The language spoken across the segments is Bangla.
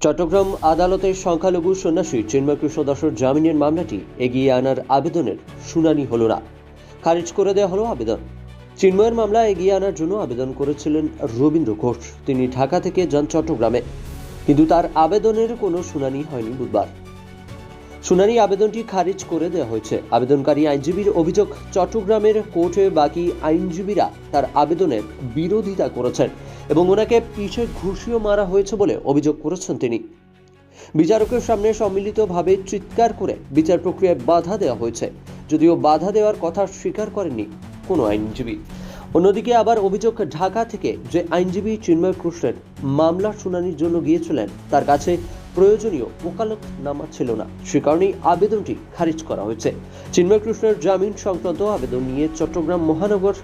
চট্টগ্রাম আদালতের সংখ্যালঘু সন্ন্যাসী চিন্ময় কৃষ্ণ দাসের জামিনের মামলাটি এগিয়ে আনার আবেদনের শুনানি হল না। খারিজ করে দেওয়া হলো আবেদন। চিন্ময়ের মামলা এগিয়ে আনার জন্য আবেদন করেছিলেন রবীন্দ্র ঘোষ। তিনি ঢাকা থেকে যান চট্টগ্রামে। কিন্তু তার আবেদনের কোনো শুনানি হয়নি বুধবার। শুনানি আবেদনটি খারিজ করে দেওয়া হয়েছে। আবেদনকারী আইনজীবীর অভিযোগ, চট্টগ্রামের কোর্টে বাকি আইনজীবীরা তার আবেদনের বিরোধিতা করেছেন এবং ওনাকে পিঠে ঘুষিও মারা হয়েছে বলে অভিযোগ করেছেন তিনি। বিচারকের সামনে সম্মিলিতভাবে চিৎকার করে বিচার প্রক্রিয়ায় বাধা দেওয়া হয়েছে। যদিও বাধা দেওয়ার কথা স্বীকার করেননি কোনো আইনজীবী। অন্যদিকে আবার অভিযোগ, ঢাকা থেকে যে আইনজীবী চিন্ময় কৃষ্ণের মামলার শুনানির জন্য গিয়েছিলেন, তার কাছে প্রয়োজনীয় ওকালতনামা ছিল না। সে কারণেই আবেদনটি খারিজ করা হয়েছে। চিন্ময় কৃষ্ণের জামিন সংক্রান্ত আবেদন নিয়ে চট্টগ্রাম মহানগর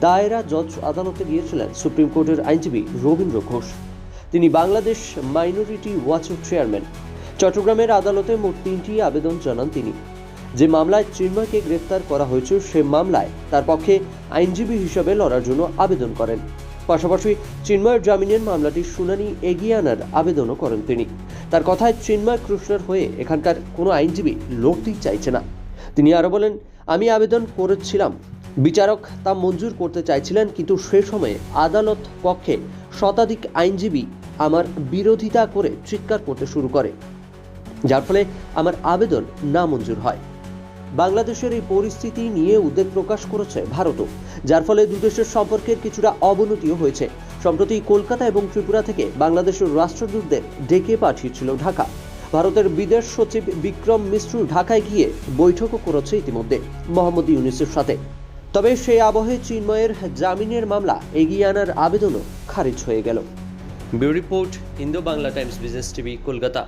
দায়রা জজ আদালতে গিয়েছিলেন সুপ্রিম কোর্টের আইনজীবী রবীন্দ্র ঘোষ। তিনি বাংলাদেশ মাইনরিটি ওয়াচের চেয়ারম্যান। চট্টগ্রামের আদালতে মোট তিনটি আবেদন জানান তিনি। যে মামলায় চিন্ময়কে গ্রেফতার করা হয়েছে, সে মামলায় তার পক্ষে আইনজীবী হিসাবে লড়ার জন্য আবেদন করেন। পাশাপাশি চিন্ময়ের জামিনের মামলাটির শুনানি এগিয়ে আনার আবেদনও করেন তিনি। তার কথায় চিন্ময় কৃষ্ণের হয়ে এখানকার কোনো আইনজীবী লড়তেই চাইছে না। তিনি আরও বলেন, আমি আবেদন করেছিলাম। বিচারক তা মঞ্জুর করতে চাইছিলেন, কিন্তু সে সময়ে আদালত কক্ষে শতাধিক আইনজীবী আমার বিরোধিতা করে চিৎকার করতে শুরু করে। যার ফলে আমার আবেদন না মঞ্জুর হয়। বাংলাদেশের এই পরিস্থিতি নিয়ে উদ্বেগ প্রকাশ করেছে ভারতও, যার ফলে দুদেশের সম্পর্কের কিছুটা অবনতিও হয়েছে। সম্প্রতি কলকাতা এবং ত্রিপুরা থেকে বাংলাদেশের রাষ্ট্রদূতদের ডেকে পাঠিয়েছিল ঢাকা। ভারতের বিদেশ সচিব বিক্রম মিশ্র ঢাকায় গিয়ে বৈঠকও করেছে ইতিমধ্যে মোহাম্মদ ইউনিসের সাথে। তবে সেই আবহে চিন্ময়ের জামিনের মামলা এগিয়ে আনার আবেদনও খারিজ হয়ে গেল। Bureau report, Indo Bangla Times, Business TV, Kolkata.